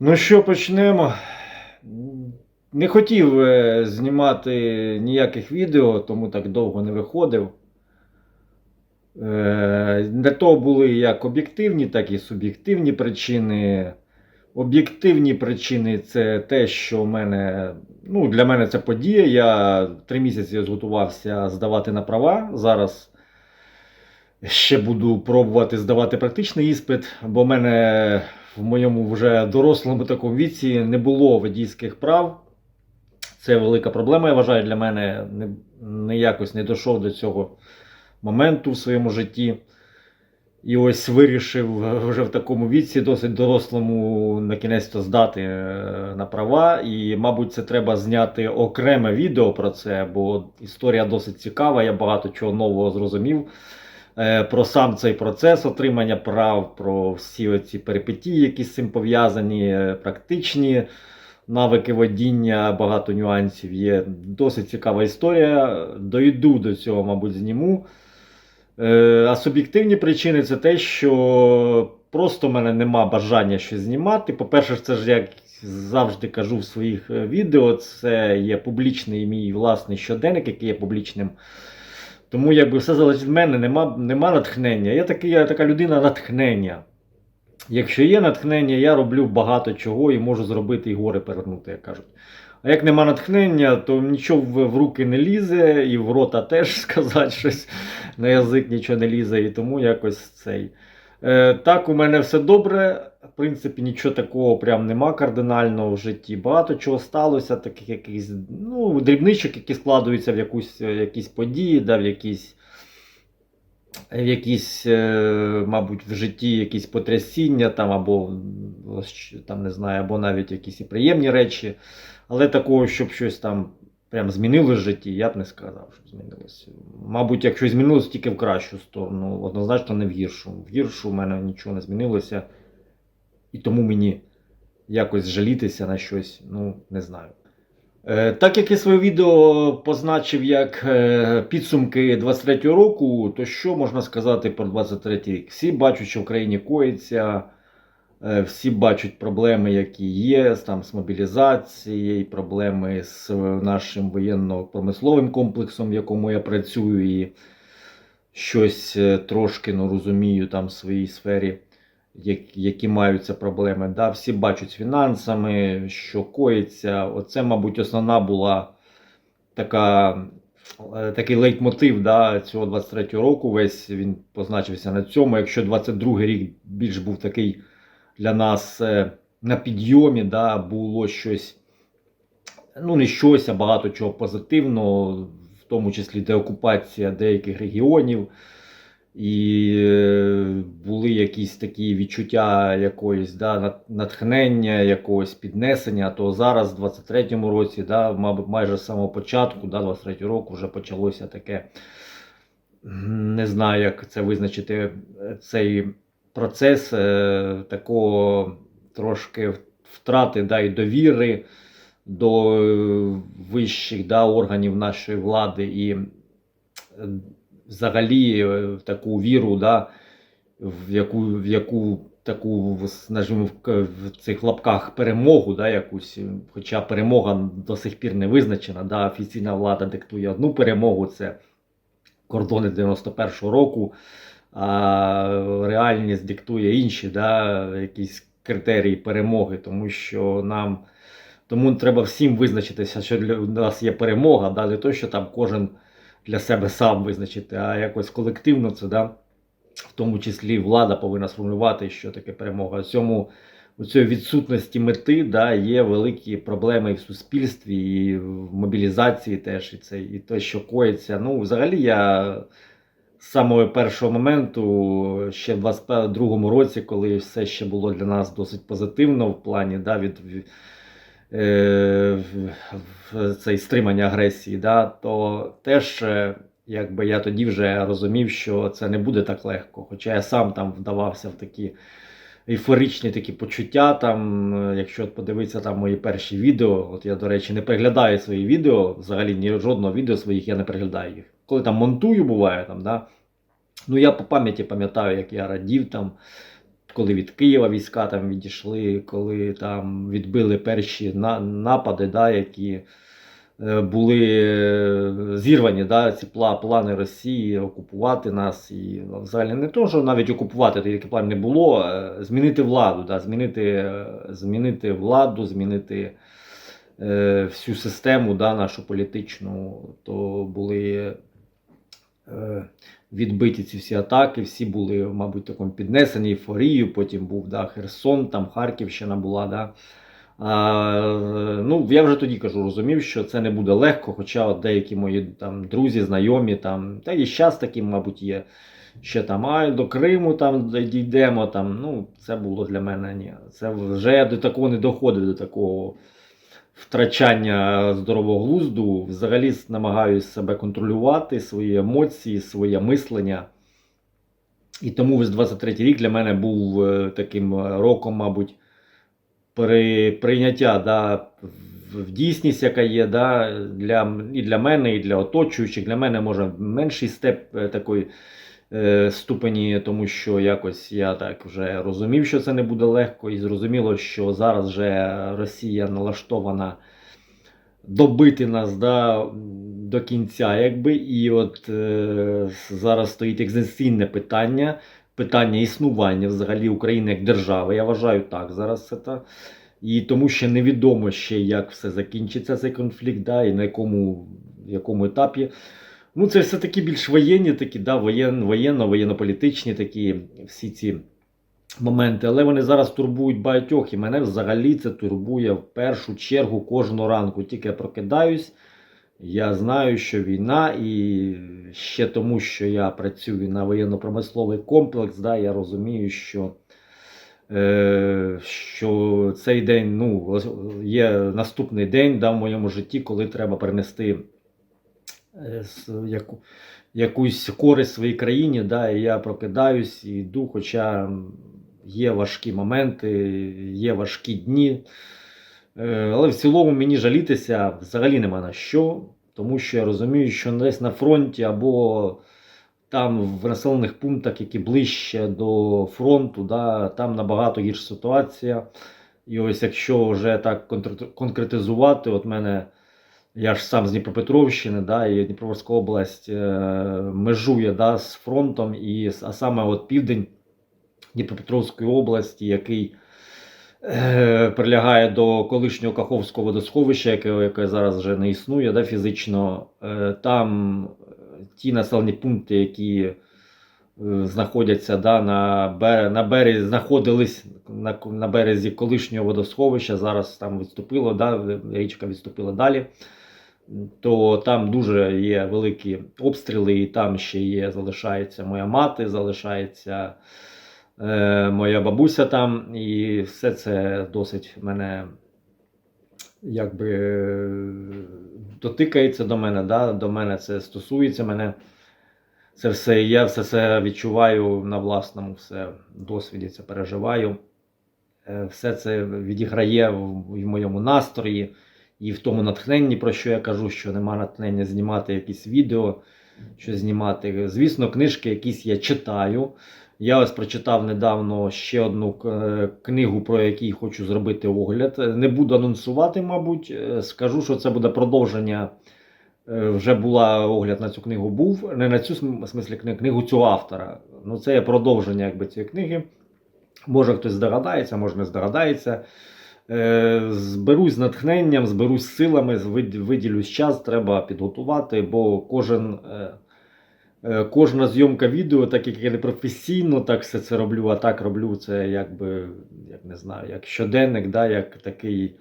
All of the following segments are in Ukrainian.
Ну що, почнемо. Не хотів е, знімати ніяких відео, тому так довго не виходив. Е, Для того були як об'єктивні, так і суб'єктивні причини. Об'єктивні причини це те, що в мене, ну, для мене це подія. Я три місяці зготувався здавати на права. Зараз ще буду пробувати здавати практичний іспит, бо в мене в моєму вже дорослому такому віці не було водійських прав. Це велика проблема, я вважаю, для мене не, не якось не дійшов до цього моменту в своєму житті. І ось вирішив вже в такому віці, досить дорослому, на кінець то здати е, на права. І, мабуть, це треба зняти окреме відео про це, бо історія досить цікава, я багато чого нового зрозумів. Е, Про сам цей процес отримання прав, про всі оці перипетії, які з цим пов'язані, е, практичні навики водіння, багато нюансів є. Досить цікава історія. Дойду до цього, мабуть, зніму. Е, А суб'єктивні причини це те, що просто в мене нема бажання щось знімати. По-перше, це ж як завжди кажу в своїх відео, це є публічний мій власний щоденник, який є публічним. Тому якби все залежить від мене, нема, нема натхнення. Я, такий, я така людина натхнення. Якщо є натхнення, я роблю багато чого і можу зробити і гори перевернути, як кажуть. А як нема натхнення, то нічого в, в руки не лізе, і в рота теж сказати щось на язик нічого не лізе, і тому якось цей. Е, так, у мене все добре. В принципі, нічого такого прям нема кардинального в житті. Багато чого сталося, таких якихось ну, дрібничок, які складуються в якусь, е, якісь події, да, в якісь, в якісь, е, мабуть, в житті якісь потрясіння там, або там, не знаю, або навіть якісь і приємні речі. Але такого, щоб щось там прям змінилось в житті, я б не сказав, що змінилося. Мабуть, якщо змінилося тільки в кращу сторону, однозначно не в гіршу. В гіршу в мене нічого не змінилося. І тому мені якось жалітися на щось, ну, не знаю. Е, так як я своє відео позначив як е, підсумки 23-го року, то що можна сказати про 23-й рік? Всі бачать, що в країні коїться, е, всі бачать проблеми, які є там, з мобілізацією, проблеми з нашим воєнно-промисловим комплексом, в якому я працюю, і щось трошки ну, розумію там в своїй сфері які маються проблеми. Да? Всі бачать з фінансами, що коїться. Оце, мабуть, основна була така, е, такий лейтмотив да, цього 23-го року. Весь він позначився на цьому. Якщо 22-й рік більш був такий для нас е, на підйомі, да, було щось, ну не щось, а багато чого позитивного, в тому числі деокупація деяких регіонів. І е, були якісь такі відчуття якоїсь да, натхнення, якогось піднесення. То зараз, в 23-му році, да, мабуть, майже з самого початку, да, 23 року, вже почалося таке. Не знаю, як це визначити цей процес е, такого трошки втрати да, і довіри до вищих да, органів нашої влади і е, взагалі е, в таку віру, да, в яку, в яку таку, скажімо, в, цих лапках перемогу, да, якусь, хоча перемога до сих пір не визначена, да, офіційна влада диктує одну перемогу, це кордони 91-го року, а реальність диктує інші, да, якісь критерії перемоги, тому що нам. Тому треба всім визначитися, що для нас є перемога, да, не то, що там кожен для себе сам визначити, а якось колективно це, да, в тому числі влада повинна сформулювати, що таке перемога. Цьому у цій відсутності мети да, є великі проблеми і в суспільстві, і в мобілізації теж, і це і те, що коїться. Ну, взагалі, я з самого першого моменту, ще в 22-му році, коли все ще було для нас досить позитивно в плані да, від, цей стримання агресії, да, то теж е, якби я тоді вже розумів, що це не буде так легко. Хоча я сам там вдавався в такі ейфоричні такі почуття. Там, е, якщо подивитися там мої перші відео, от я, до речі, не переглядаю свої відео, взагалі ні жодного відео своїх я не переглядаю їх. Коли там монтую, буває там, да, ну я по пам'яті пам'ятаю, як я радів там. Коли від Києва війська там відійшли, коли там відбили перші на, напади, да, які е, були е, зірвані, да, ці плани Росії окупувати нас. І ну, взагалі не то, що навіть окупувати таких планів не було, змінити владу, да, змінити, е, змінити владу, змінити всю систему да, нашу політичну, то були відбиті ці всі атаки, всі були, мабуть, такому піднесені ейфорію, потім був да, Херсон, там Харківщина була. Да. А, е, ну, я вже тоді кажу, розумів, що це не буде легко, хоча от деякі мої там, друзі, знайомі, там, та і зараз такі, мабуть, є. Ще там, а до Криму там дійдемо. Там, ну, це було для мене ні. Це вже до такого не доходив, до такого втрачання здорового глузду. Взагалі намагаюся себе контролювати, свої емоції, своє мислення. І тому весь 23 рік для мене був е, таким е, роком, мабуть, при, прийняття да, в, дійсність, яка є, да, для, і для мене, і для оточуючих. Для мене може менший степ е, такої ступені, тому що якось я так вже розумів, що це не буде легко, і зрозуміло, що зараз вже Росія налаштована добити нас да, до кінця, якби. І от е, зараз стоїть екзистенційне питання, питання існування взагалі України як держави. Я вважаю так зараз це. Та. І тому що невідомо ще, як все закінчиться цей конфлікт, да, і на якому, якому етапі. Ну, це все таки більш воєнні, такі, да, воєн, воєнно, воєнно-політичні такі всі ці моменти. Але вони зараз турбують багатьох, і мене взагалі це турбує в першу чергу кожного ранку. Тільки я прокидаюсь, я знаю, що війна, і ще тому, що я працюю на воєнно-промисловий комплекс, да, я розумію, що. Е, що цей день ну, є наступний день да, в моєму житті, коли треба принести яку, якусь користь своїй країні. Да, і я прокидаюсь і йду, хоча є важкі моменти, є важкі дні. Е, Але в цілому мені жалітися взагалі нема на що, тому що я розумію, що десь на фронті або там в населених пунктах, які ближче до фронту, да, там набагато гірша ситуація. І ось якщо вже так конкретизувати, от мене, я ж сам з Дніпропетровщини, да, і Дніпропетровська область е, межує да, з фронтом, і, а саме от південь Дніпропетровської області, який е, прилягає до колишнього Каховського водосховища, яке, яке зараз вже не існує да, фізично. Е, там е, ті населені пункти, які е, знаходяться да, на, бере, на березі, знаходились на, на березі колишнього водосховища, зараз там відступило, да, річка відступила далі. То там дуже є великі обстріли, і там ще є, залишається моя мати, залишається е, моя бабуся там, і все це досить мене якби дотикається до мене, да? до мене це стосується мене. Це все, я все це відчуваю на власному все досвіді, це переживаю. Е, Все це відіграє в, в моєму настрої і в тому натхненні, про що я кажу, що нема натхнення знімати якісь відео, що знімати. Звісно, книжки якісь я читаю. Я ось прочитав недавно ще одну е, книгу, про яку хочу зробити огляд. Не буду анонсувати, мабуть. Е, Скажу, що це буде продовження. Е, Вже була огляд на цю книгу був. Не на цю смислі книгу цього автора. Ну, це є продовження якби, цієї книги. Може хтось здогадається, може не здогадається. Е, Зберусь з натхненням, зберусь з силами, вид- виділюсь час, треба підготувати, бо кожен. е, Е, Кожна зйомка відео, так як я не професійно так все це роблю, а так роблю це якби, як не знаю, як щоденник, да, як такий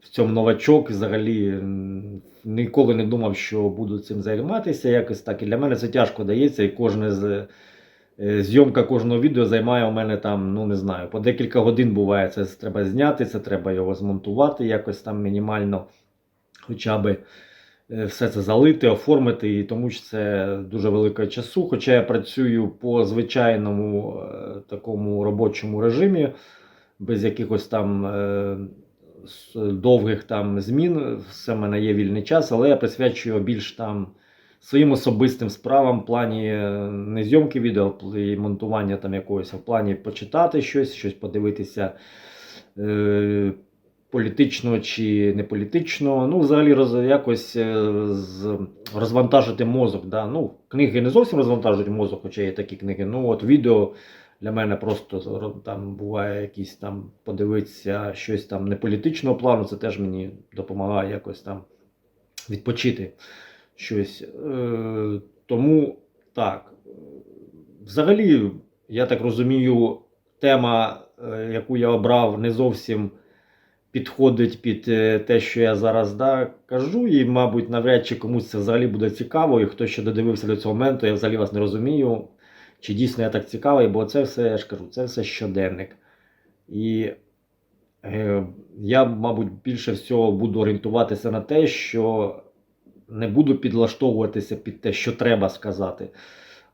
в цьому новачок. Взагалі ніколи не думав, що буду цим займатися. Якось так. І для мене це тяжко дається. І кожне з зйомка кожного відео займає у мене там, ну не знаю, по декілька годин буває. Це треба зняти, це треба його змонтувати якось там мінімально, хоча би е, все це залити, оформити, і тому що це дуже велика часу. Хоча я працюю по звичайному е, такому робочому режимі, без якихось там е, довгих там змін, все в мене є вільний час, але я присвячую більш там своїм особистим справам в плані е, не зйомки відео, і монтування там якогось, а в плані почитати щось, щось подивитися е, політичного чи не політичного. Ну, взагалі роз, якось е, з, розвантажити мозок. Да? Ну, книги не зовсім розвантажують мозок, хоча є такі книги. Ну, от відео для мене просто там буває якісь там подивитися щось там не політичного плану, це теж мені допомагає якось там відпочити щось. Е, тому так. Взагалі, я так розумію, тема, е, яку я обрав, не зовсім підходить під е, те, що я зараз да, кажу, і, мабуть, навряд чи комусь це взагалі буде цікаво, і хто ще додивився до цього моменту, я взагалі вас не розумію, чи дійсно я так цікавий, бо це все, я ж кажу, це все щоденник. І е, я, мабуть, більше всього буду орієнтуватися на те, що не буду підлаштовуватися під те, що треба сказати.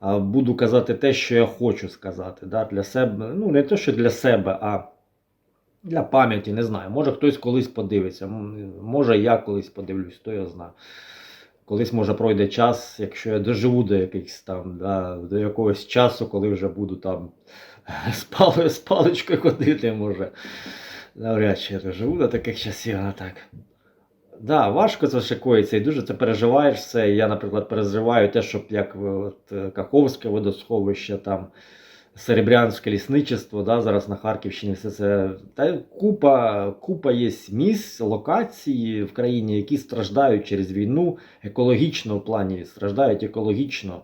А буду казати те, що я хочу сказати. Да, для себе. Ну, не те, що для себе, а для пам'яті, не знаю. Може хтось колись подивиться. Може я колись подивлюсь, то я знаю. Колись може пройде час, якщо я доживу до якихось там, да, до якогось часу, коли вже буду там з, паличкою ходити, може. Навряд чи я доживу до таких часів, а так. Да, важко це шикується і дуже це переживаєш все. Я, наприклад, переживаю те, щоб як от, е, Каховське водосховище, там Серебрянське лісничество, да, зараз на Харківщині все це. Та купа, купа є місць, локацій в країні, які страждають через війну екологічно в плані, страждають екологічно.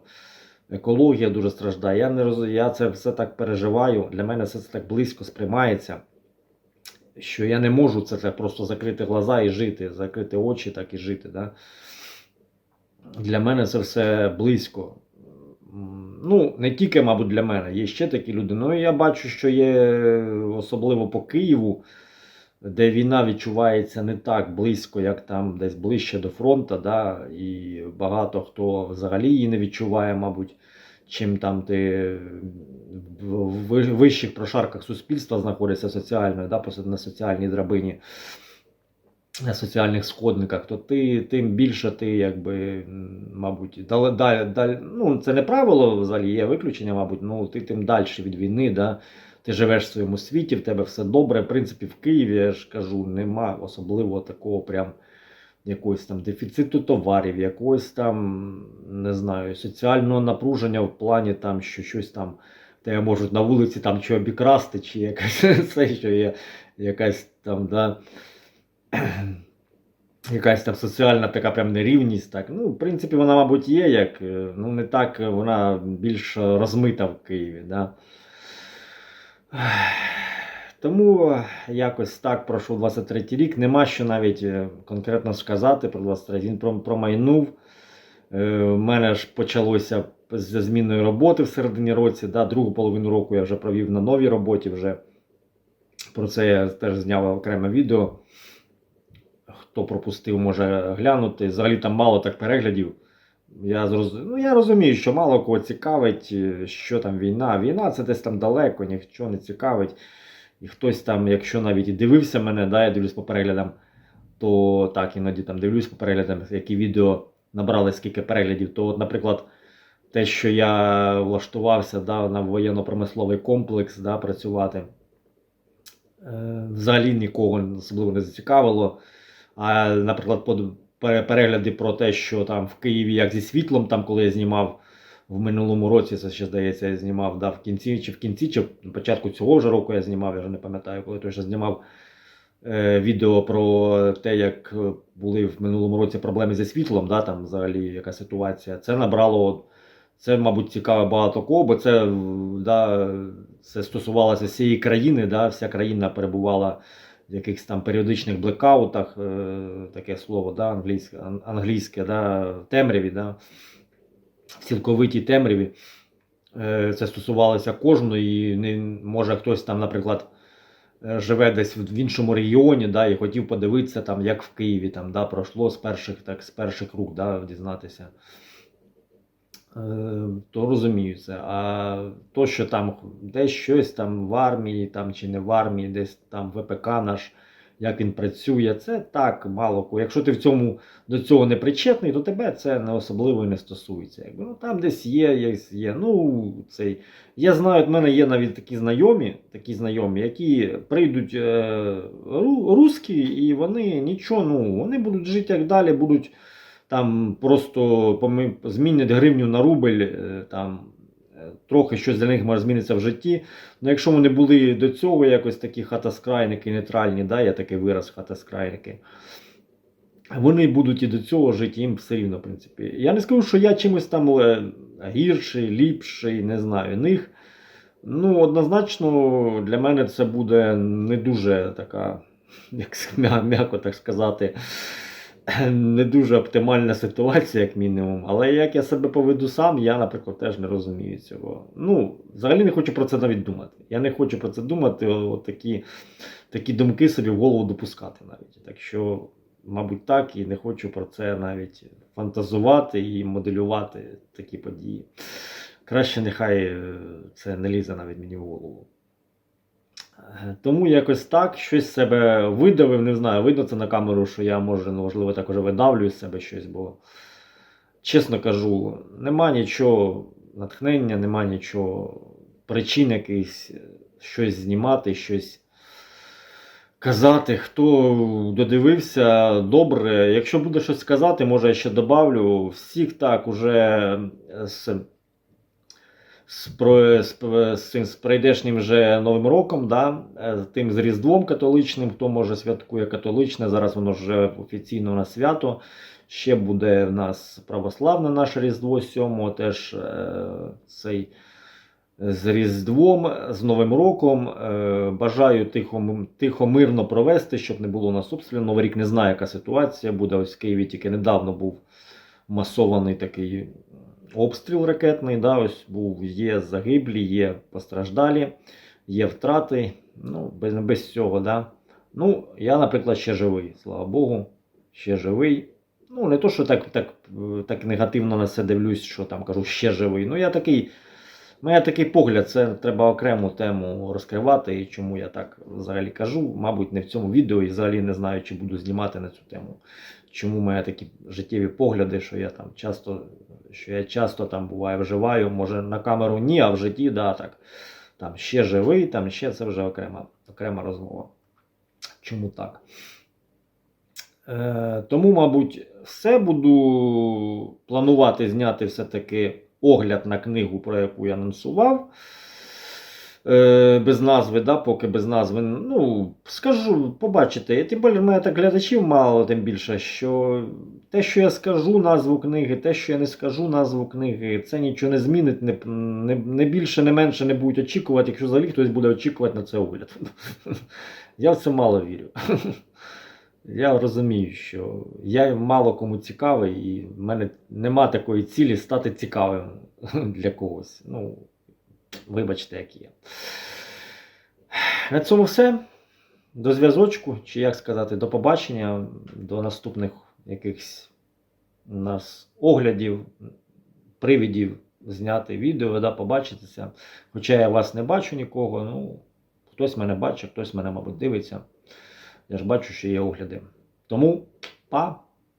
Екологія дуже страждає. Я не роз... я це все так переживаю. Для мене все це так близько сприймається що я не можу це, це просто закрити глаза і жити, закрити очі, так і жити. Да? Для мене це все близько. Ну, не тільки, мабуть, для мене, є ще такі люди. Ну, я бачу, що є особливо по Києву, де війна відчувається не так близько, як там десь ближче до фронту. Да? І багато хто взагалі її не відчуває, мабуть чим там ти в вищих прошарках суспільства знаходишся соціально, да, на соціальній драбині, на соціальних сходниках, то ти тим більше ти, якби, мабуть, дал, дал, дал, ну, це не правило взагалі, є виключення, мабуть, ну ти тим далі від війни, да, ти живеш в своєму світі, в тебе все добре. В принципі, в Києві, я ж кажу, нема особливо такого прям якогось там дефіциту товарів, якогось там, не знаю, соціального напруження в плані там, що щось там тебе можуть на вулиці там чи обікрасти, чи якась це, що є якась там, да, якась там соціальна така прям нерівність. Так. Ну, в принципі, вона, мабуть, є, як, е, ну не так, вона більш розмита в Києві. Да. Тому е, якось так пройшов 23 рік. Нема що навіть е, конкретно сказати про 23 Він промайнув. Е, У мене ж почалося з зміною роботи в середині році. Да, другу половину року я вже провів на новій роботі. Вже про це я теж зняв окреме відео. Хто пропустив, може глянути. Взагалі там мало так переглядів. Я, зроз... ну, я розумію, що мало кого цікавить, е, що там війна. Війна це десь там далеко, нічого не цікавить. І хтось там, якщо навіть і дивився мене, да, я дивлюсь по переглядам, то так, іноді там дивлюсь по переглядам, які відео набрали скільки переглядів. То, от, наприклад, те, що я влаштувався да, на воєнно-промисловий комплекс да, працювати, е, взагалі нікого особливо не зацікавило. А, наприклад, пере- перегляди про те, що там в Києві як зі світлом, там, коли я знімав в минулому році, це ще здається, я знімав да, в кінці, чи в кінці, чи в початку цього ж року я знімав, я вже не пам'ятаю, коли точно знімав е, відео про те, як е, були в минулому році проблеми зі світлом, да, там взагалі яка ситуація. Це набрало, це, мабуть, цікаво багато кого, бо це, да, це стосувалося всієї країни, да, вся країна перебувала в якихось там періодичних блекаутах, е, таке слово, да, англійське, англійське да, темряві. Да цілковитій темряві. Е, Це стосувалося кожної. Не, може хтось там, наприклад, е, живе десь в іншому регіоні, да, і хотів подивитися, там, як в Києві там, да, пройшло з перших, так, з перших рук да, дізнатися. Е, То розумію це. А то, що там десь щось там в армії там, чи не в армії, десь там ВПК наш як він працює. Це так мало. Якщо ти в цьому до цього не причетний, то тебе це не особливо і не стосується. Якби, ну, там десь є, є, є. Ну, цей. Я знаю, от мене є навіть такі знайомі, такі знайомі, які прийдуть е, ру, русські, і вони нічого, ну, вони будуть жити як далі, будуть там просто помі- змінять гривню на рубль, е, там трохи щось для них може змінитися в житті. Ну, якщо вони були до цього якось такі хатаскрайники нейтральні, да, є такий вираз хатаскрайники. Вони будуть і до цього жити, їм все рівно, в принципі. Я не скажу, що я чимось там гірший, ліпший, не знаю, них. Ну, однозначно, для мене це буде не дуже така, як м'яко так сказати, не дуже оптимальна ситуація, як мінімум. Але як я себе поведу сам, я, наприклад, теж не розумію цього. Ну, взагалі не хочу про це навіть думати. Я не хочу про це думати, от такі, такі думки собі в голову допускати навіть. Так що, мабуть, так, і не хочу про це навіть фантазувати і моделювати такі події. Краще нехай е, це не лізе навіть мені в голову. Е, Тому якось так, щось себе видавив, не знаю, видно це на камеру, що я може, ну, можливо, також видавлюю з себе щось, бо, чесно кажу, нема нічого натхнення, нема нічого причин якихось е, щось знімати, щось казати. Хто додивився, добре. Якщо буде щось сказати, може я ще добавлю. Всіх так уже з з, з, з, з прийдешнім вже Новим роком, да, е, тим з Різдвом католичним, хто може святкує католичне, зараз воно вже офіційно на свято. Ще буде в нас православне наше Різдво 7, теж е, цей з Різдвом, з Новим роком. Е, бажаю тихо, тихо, мирно провести, щоб не було нас обстрілів. Новий рік не знаю, яка ситуація буде. Ось в Києві тільки недавно був масований такий обстріл ракетний. Да, ось був, є загиблі, є постраждалі, є втрати. Ну, без, без цього, да. Ну, я, наприклад, ще живий, слава Богу, ще живий. Ну, не то, що так, так, так негативно на це дивлюсь, що там кажу, ще живий. Ну, я такий. У мене такий погляд, це треба окрему тему розкривати, і чому я так взагалі кажу. Мабуть, не в цьому відео і взагалі не знаю, чи буду знімати на цю тему. Чому мене такі життєві погляди, що я там часто, що я часто там буває вживаю, може на камеру ні, а в житті, да, так. Там ще живий, там ще це вже окрема, окрема розмова. Чому так? Е, тому, мабуть, все буду планувати зняти все-таки огляд на книгу, про яку я анонсував. Е, без назви, да, поки без назви. Ну, скажу, побачите. І Тим більше, в мене так глядачів мало, тим більше, що те, що я скажу назву книги, те, що я не скажу назву книги, це нічого не змінить, не, не, не більше, не менше не будуть очікувати, якщо взагалі хтось буде очікувати на це огляд. Я в це мало вірю. Я розумію, що я мало кому цікавий, і в мене нема такої цілі стати цікавим для когось. Ну, вибачте, як є. На цьому все. До зв'язочку, чи як сказати, до побачення, до наступних якихось нас оглядів, привідів зняти відео, да, побачитися. Хоча я вас не бачу нікого, ну, хтось мене бачить, хтось мене, мабуть, дивиться. Я ж бачу, що є огляди. Тому па!